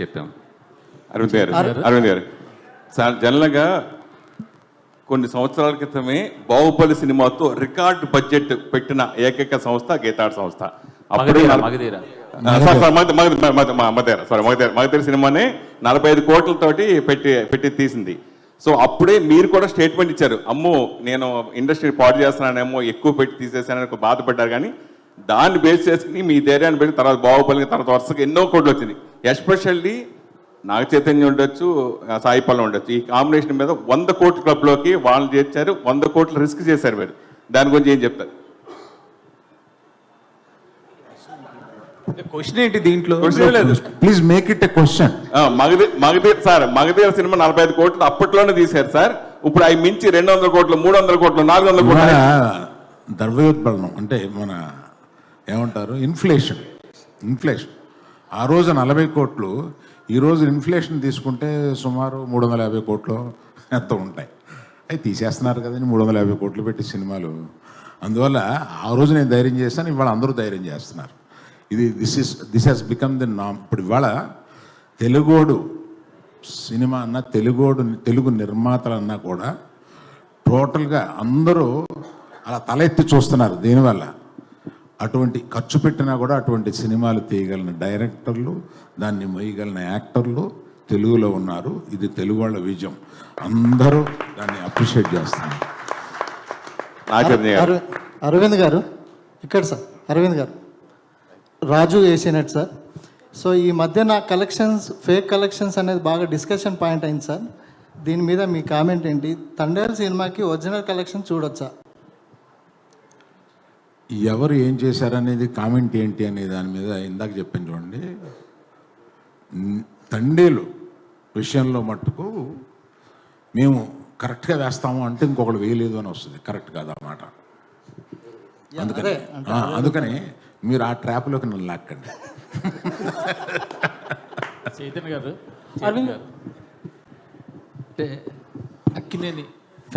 చెప్పాము అరవింద్ గారు అరవింద్ గారు. సార్ జనరల్గా కొన్ని సంవత్సరాల క్రితమే బాహుబలి సినిమాతో రికార్డ్ బడ్జెట్ పెట్టిన ఏకైక సంస్థ గీతాడ్ సంస్థ. అప్పుడే మగధీర మగధీర. సార్, సినిమాని నలభై ఐదు కోట్లతోటి పెట్టి పెట్టి తీసింది. సో అప్పుడే మీరు కూడా స్టేట్మెంట్ ఇచ్చారు. అమ్మో నేను ఇండస్ట్రీ పాడు చేస్తున్నానేమో ఎక్కువ పెట్టి తీసేసానని ఒక బాధపడ్డారు కానీ దాన్ని బేస్ చేసుకుని మీ ధైర్యాన్ని పెట్టి తర్వాత బాహుబలి తర్వాత వరుసగా ఎన్నో కోట్లు వచ్చింది ఎస్పెషల్లీ నాగ చైతన్యం ఉండొచ్చు ఆ, సాయి పల్లవి ఉండొచ్చు. ఈ కాంబినేషన్ మీద వంద కోట్ల క్లబ్లోకి వాళ్ళు చేర్చారు వంద కోట్లు రిస్క్ చేశారు మీరు దాని గురించి ఏం చెప్తారు? క్వశ్చన్ ఏంటి దీంట్లో. Please make it a question మగధీ మగధీర్ sir Magadheera cinema నలభై ఐదు కోట్లు అప్పట్లోనే తీశారు సార్. ఇప్పుడు అవి మించి రెండు వందల కోట్లు మూడు వందల కోట్లు నాలుగు వందల కోట్లు. ద్రవ్యోత్పన్నం అంటే మన ఏమంటారు? ఇన్ఫ్లేషన్. ఇన్ఫ్లేషన్. ఆ రోజు నలభై కోట్లు ఈ రోజు ఇన్ఫ్లేషన్ తీసుకుంటే సుమారు మూడు వందల యాభై కోట్లు ఎంత ఉంటాయి. అవి తీసేస్తున్నారు కదండి మూడు వందల యాభై కోట్లు పెట్టి సినిమాలు. అందువల్ల ఆ రోజు నేను ధైర్యం చేశాను ఇవాళ అందరూ ధైర్యం చేస్తున్నారు. ఇది this is this has become the నామ్ ఇప్పుడు ఇవాళ తెలుగోడు సినిమా అన్న తెలుగోడు తెలుగు నిర్మాతలు అన్నా కూడా టోటల్గా అందరూ అలా తల ఎత్తి చూస్తున్నారు దీనివల్ల. అటువంటి ఖర్చు పెట్టినా కూడా అటువంటి సినిమాలు తీయగలిగిన డైరెక్టర్లు దాన్ని మొయ్యగలిగిన యాక్టర్లు తెలుగులో ఉన్నారు. ఇది తెలుగు వాళ్ళ విజయం. అందరూ దాన్ని అప్రిషియేట్ చేస్తున్నారు. అరవింద్ గారు ఇక్కడ సార్ అరవింద్ గారు. రాజు వేసినట్టు సార్. సో ఈ మధ్య నా కలెక్షన్స్ ఫేక్ కలెక్షన్స్ అనేది బాగా డిస్కషన్ పాయింట్ అయింది సార్. దీని మీద మీ కామెంట్ ఏంటి? తండేల్ సినిమాకి ఒరిజినల్ కలెక్షన్ చూడొచ్చా? ఎవరు ఏం చేశారనేది కామెంట్ ఏంటి అనే దాని మీద ఇందాక చెప్పాను చూడండి. తండేలు విషయంలో మట్టుకు మేము కరెక్ట్గా వేస్తాము అంటే ఇంకొకటి వేయలేదు అని వస్తుంది. కరెక్ట్ కాదు ఆ మాట. అందుకని అందుకని మీరు ఆ ట్రాప్లోకి నన్ను లాక్కండి. చైతన్య గారు చైతన్య గారు. అంటే అక్కినేని